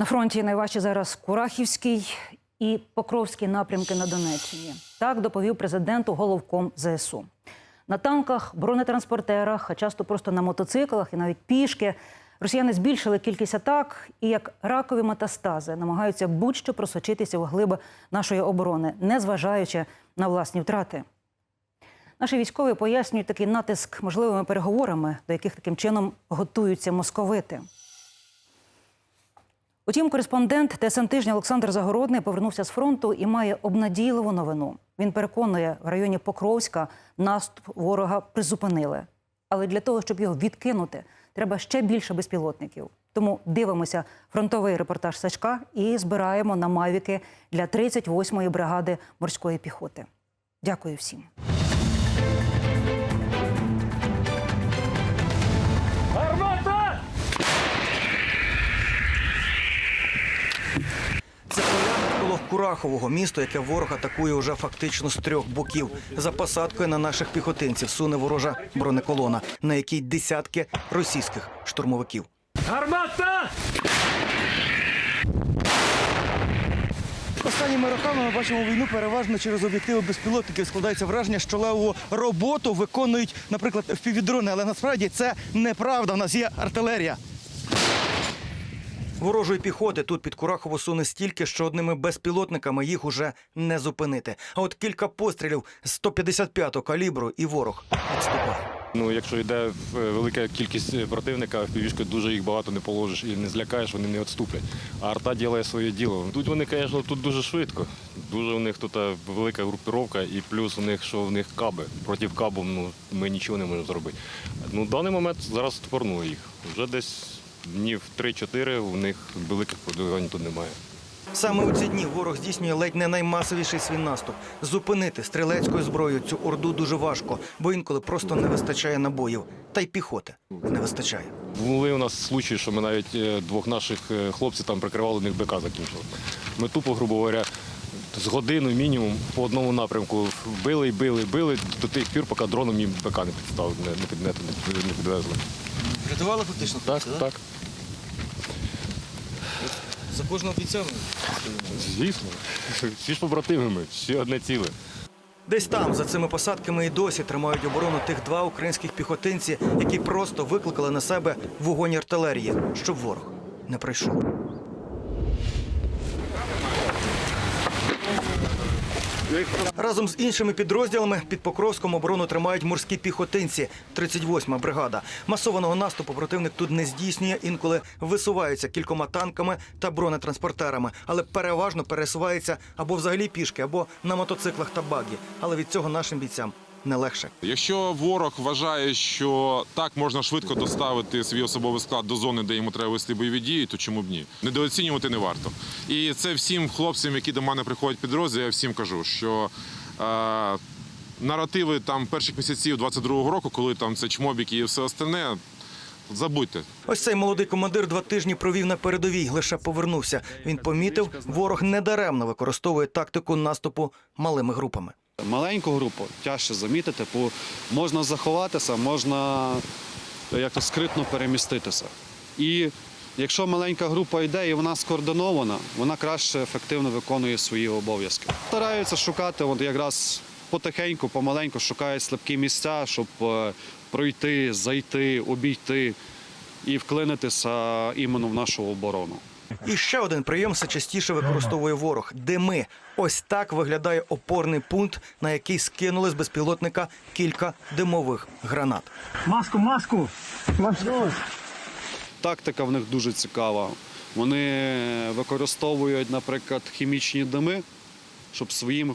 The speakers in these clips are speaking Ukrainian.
На фронті найважче зараз Курахівський і Покровський напрямки на Донеччині. Так доповів президенту головком ЗСУ. На танках, бронетранспортерах, а часто просто на мотоциклах і навіть пішки. Росіяни збільшили кількість атак і як ракові метастази намагаються будь-що просочитися в глиби нашої оборони, незважаючи на власні втрати. Наші військові пояснюють такий натиск можливими переговорами, до яких таким чином готуються московити. Утім, кореспондент ТСН тижня Олександр Загородний повернувся з фронту і має обнадійливу новину. Він переконує, в районі Покровська наступ ворога призупинили. Але для того, щоб його відкинути, треба ще більше безпілотників. Тому дивимося фронтовий репортаж Сачка і збираємо на мавіки для 38-ї бригади морської піхоти. Дякую всім. Курахового місто, яке ворог атакує уже фактично з трьох боків. За посадкою на наших піхотинців суне ворожа бронеколона, на якій десятки російських штурмовиків. Гармата! Останніми роками ми бачимо війну переважно через об'єктиви безпілотників. Складається враження, що левову роботу виконують, наприклад, впівдрони. Але насправді це неправда. У нас є артилерія. Ворожої піхоти тут під Курахово суне стільки, що одними безпілотниками їх уже не зупинити. А от кілька пострілів з 155-го калібру і ворог відступає. Ну, якщо йде е, велика кількість противника, в півішку дуже їх багато не положиш і не злякаєш, вони не відступлять. А арта ділає своє діло. Тут вони, звісно, тут дуже швидко. Дуже у них тут е, велика групіровка, і плюс у них, що в них каби. Проти кабу ну, ми нічого не можемо зробити. Ну, в даний момент зараз стопорнули їх. Вже десь днів 3-4 у них великих продвигань тут немає. Саме у ці дні ворог здійснює ледь не наймасовіший свій наступ. Зупинити стрілецькою зброєю цю орду дуже важко, бо інколи просто не вистачає набоїв. Та й піхоти не вистачає. Були у нас случаї, що ми навіть е, двох наших е, хлопців там прикривали, у них БК закінчили. Ми тупо, грубо говоря, з годину мінімум по одному напрямку били і били, били до тих пір, поки дроном їм БК не підстав, не, не, під, не, не, не підвезли. Рятували фактично Так, так. За кожного бійця. Звісно. Всі ж побратимами, всі одне ціле. Десь там, за цими посадками, і досі тримають оборону тих два українських піхотинці, які просто викликали на себе вогонь артилерії, щоб ворог не прийшов. Разом з іншими підрозділами під Покровськом оборону тримають морські піхотинці, 38-ма бригада. Масованого наступу противник тут не здійснює, інколи висувається кількома танками та бронетранспортерами, але переважно пересувається або взагалі пішки, або на мотоциклах та багі. Але від цього нашим бійцям не легше. Якщо ворог вважає, що так можна швидко доставити свій особовий склад до зони, де йому треба вести бойові дії, то чому б ні? Недооцінювати не варто. І це всім хлопцям, які до мене приходять підрозділ, я всім кажу, що е, наративи там перших місяців 22-го року, коли там це чмобіки і все остальне, забудьте. Ось цей молодий командир два тижні провів на передовій, лише повернувся. Він помітив, ворог недаремно використовує тактику наступу малими групами. Маленьку групу тяжче замітити, бо можна заховатися, можна як то скритно переміститися. І якщо маленька група йде і вона скоординована, вона краще ефективно виконує свої обов'язки. Стараються шукати, от якраз потихеньку, помаленьку шукають слабкі місця, щоб е, пройти, зайти, обійти і вклинитися іменно в нашу оборону. І ще один прийом все частіше використовує ворог дими. Ось так виглядає опорний пункт, на який скинули з безпілотника кілька димових гранат. Маску, маску! Тактика в них дуже цікава. Вони використовують, наприклад, хімічні дими, щоб своїм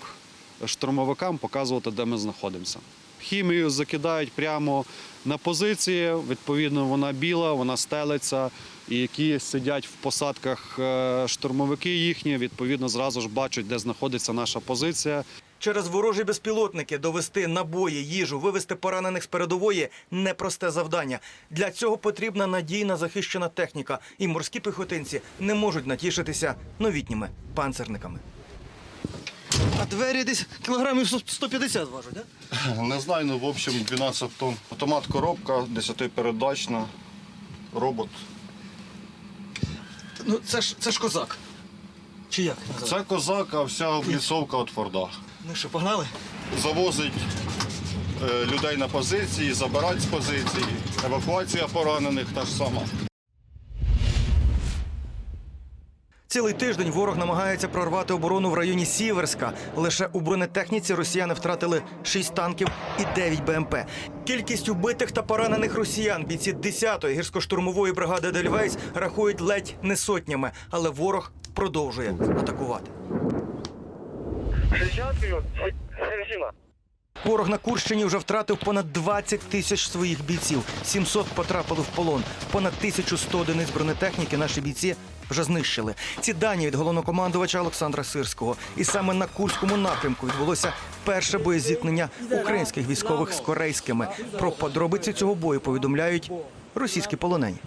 штурмовикам показувати, де ми знаходимося. Хімію закидають прямо на позиції. Відповідно, вона біла, вона стелиться. І які сидять в посадках е, штурмовики їхні, відповідно, зразу ж бачать, де знаходиться наша позиція. Через ворожі безпілотники довести набої, їжу, вивести поранених з передової непросте завдання. Для цього потрібна надійна захищена техніка, і морські піхотинці не можуть натішитися новітніми панцерниками. А двері десь кілограмів 150 важать, так? Не знаю, ну в общем 12 тонн. Автомат коробка, 10-передачна, робот. Ну це ж це ж козак. Чи як? Це козак, а вся облісовка від Форда. Ну що, погнали? Завозить е, людей на позиції, забирають з позиції. Евакуація поранених та ж сама. Цілий тиждень ворог намагається прорвати оборону в районі Сіверська. Лише у бронетехніці росіяни втратили 6 танків і 9 БМП. Кількість убитих та поранених росіян бійці 10-ї гірсько-штурмової бригади Дельвейс рахують ледь не сотнями, але ворог продовжує атакувати. 60 минут. Середина. Ворог на Курщині вже втратив понад 20 тисяч своїх бійців. 700 потрапили в полон. Понад 1100 одиниць бронетехніки наші бійці вже знищили. Ці дані від головнокомандувача Олександра Сирського. І саме на Курському напрямку відбулося перше боєзіткнення українських військових з корейськими. Про подробиці цього бою повідомляють російські полонені.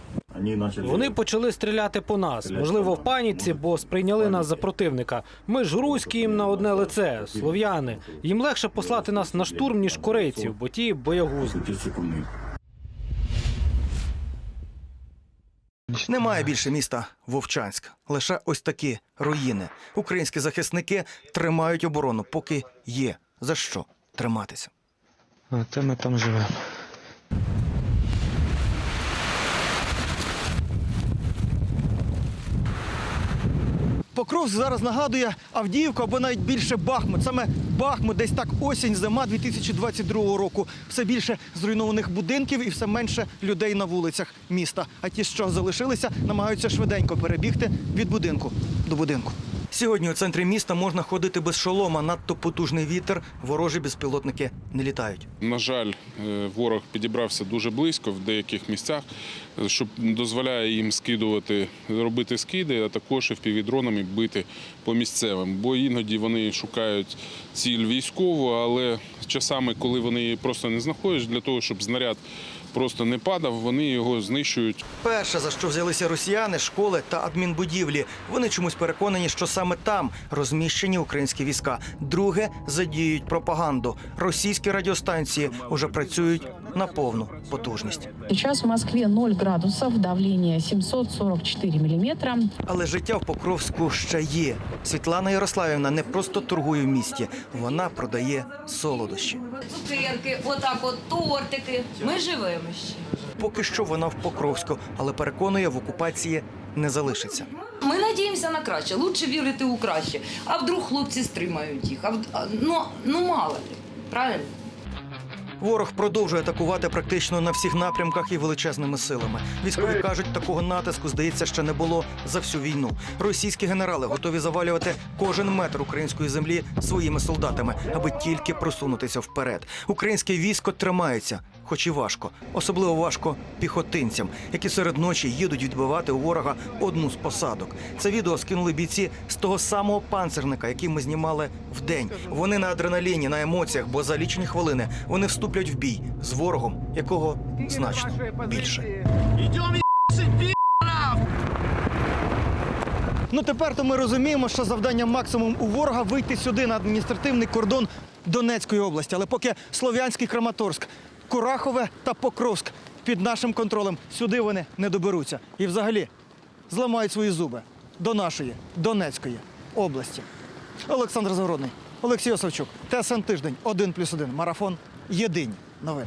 Вони почали стріляти по нас. Можливо, в паніці, бо сприйняли нас за противника. Ми ж руські їм на одне лице, слов'яни. Їм легше послати нас на штурм, ніж корейців, бо ті боягузи. Немає більше міста Вовчанськ. Лише ось такі руїни. Українські захисники тримають оборону, поки є за що триматися. А це ми там живемо. Покровськ зараз нагадує Авдіївку або навіть більше Бахмут. Саме Бахмут, десь так осінь, зима 2022 року. Все більше зруйнованих будинків і все менше людей на вулицях міста. А ті, що залишилися, намагаються швиденько перебігти від будинку до будинку. Сьогодні у центрі міста можна ходити без шолома. Надто потужний вітер, ворожі безпілотники не літають. На жаль, е, ворог підібрався дуже близько в деяких місцях, що дозволяє їм скидувати, робити скиди, а також і впівдронами бити по місцевим. Бо іноді вони шукають ціль військову, але часами, коли вони її просто не знаходять, для того, щоб знаряд просто не падав, вони його знищують. Перше, за що взялися росіяни, школи та адмінбудівлі. Вони чомусь переконані, що саме там розміщені українські війська. Друге задіють пропаганду. Російські радіостанції уже працюють на повну потужність. Сейчас в Москве 0 градусов, давление 744 миллиметра. Але життя в Покровську ще є. Світлана Ярославівна не просто торгує в місті, вона продає солодощі. цукерки, отак от тортики. Ми живемо ще. Поки що вона в Покровську, але переконує, в окупації не залишиться. Ми надіємося на краще. Лучше вірити у краще. А вдруг хлопці стримають їх. А, вд- а, ну, ну мало ли. Правильно? Ворог продовжує атакувати практично на всіх напрямках і величезними силами. Військові кажуть, такого натиску здається ще не було за всю війну. Російські генерали готові завалювати кожен метр української землі своїми солдатами, аби тільки просунутися вперед. Українське військо тримається, хоч і важко. Особливо важко піхотинцям, які серед ночі їдуть відбивати у ворога одну з посадок. Це відео скинули бійці з того самого панцерника, який ми знімали вдень. Вони на адреналіні, на емоціях, бо за лічені хвилини вони вступлять в бій з ворогом, якого значно більше. Ну тепер то ми розуміємо, що завдання максимум у ворога вийти сюди на адміністративний кордон Донецької області. Але поки Слов'янський Краматорськ, Курахове та Покровськ під нашим контролем сюди вони не доберуться. І взагалі зламають свої зуби до нашої Донецької області. Олександр Загородний, Олексій Осавчук, ТСН Тиждень, 1+,1, Марафон. Єдині новини.